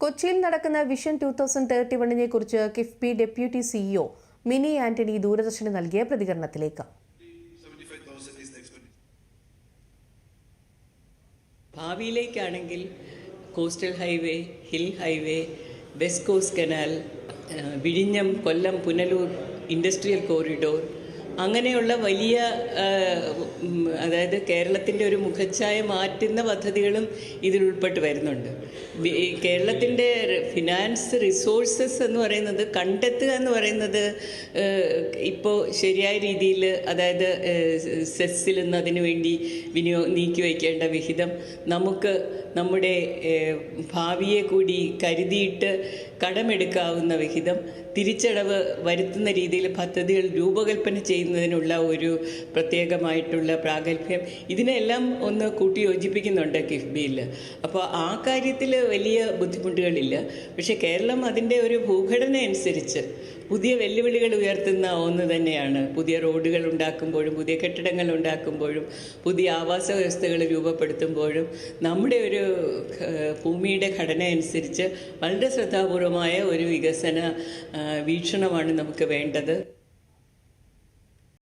കൊച്ചിയിൽ നടക്കുന്ന vision two thousand thirty വണ്ണിനെ കുറിച്ച് കിഫ്ബി ഡെപ്യൂട്ടി സിഇഒ മിനി ആന്റണി ദൂരദർശന് നൽകിയ പ്രതികരണത്തിലേക്ക് 75,000 is the expenditure. ഭാവിയിലേക്കാണെങ്കിൽ coastal highway hill highway west coast canal വിഴിഞ്ഞം കൊല്ലം പുനലൂർ ഇൻഡസ്ട്രിയൽ കോറിഡോർ അങ്ങനെയുള്ള വലിയ അതായത് കേരളത്തിന്റെ ഒരു മുഖച്ഛായ മാറ്റുന്ന പദ്ധതികളും ഇതിൽ ഉൾപ്പെട്ട് വരുന്നുണ്ട്. കേരളത്തിന്റെ ഫിനാൻസ് റിസോഴ്സസ് എന്ന് പറയുന്നത് കണ്ടെത്തുക എന്ന് പറയുന്നത് ഇപ്പോൾ ശരിയായ രീതിയിൽ അതായത് സെസ്സിൽ നിന്ന് അതിനു വേണ്ടി വിനിയോ നീക്കി വയ്ക്കേണ്ട വിഹിതം നമുക്ക് നമ്മുടെ ഭാവിയെ കൂടി കരുതിയിട്ട് കടമെടുക്കാവുന്ന വിഹിതം തിരിച്ചടവ് വരുത്തുന്ന രീതിയിൽ പദ്ധതികൾ രൂപകൽപ്പന ചെയ്യുന്നതിനുള്ള ഒരു പ്രത്യേകമായിട്ടുള്ള പ്രാഗൽഭ്യം. ഇതിനെല്ലാം ഒന്ന് കൂട്ടി യോജിപ്പിക്കുന്നുണ്ട് കിഫ്ബിയിൽ. അപ്പോൾ ആ കാര്യത്തിൽ വലിയ ബുദ്ധിമുട്ടുകളില്ല. പക്ഷേ കേരളം അതിന്റെ ഒരു ഭൂഘടന അനുസരിച്ച് പുതിയ വെല്ലുവിളികൾ ഉയർത്തുന്ന ഒന്ന് തന്നെയാണ്. പുതിയ റോഡുകൾ ഉണ്ടാക്കുമ്പോഴും പുതിയ കെട്ടിടങ്ങൾ ഉണ്ടാക്കുമ്പോഴും പുതിയ ആവാസ വ്യവസ്ഥകൾ രൂപപ്പെടുത്തുമ്പോഴും നമ്മുടെ ഒരു ഭൂമിയുടെ ഘടന അനുസരിച്ച് വളരെ ശ്രദ്ധാപൂർവമായ ഒരു വികസന വീക്ഷണമാണ് നമുക്ക് വേണ്ടത്.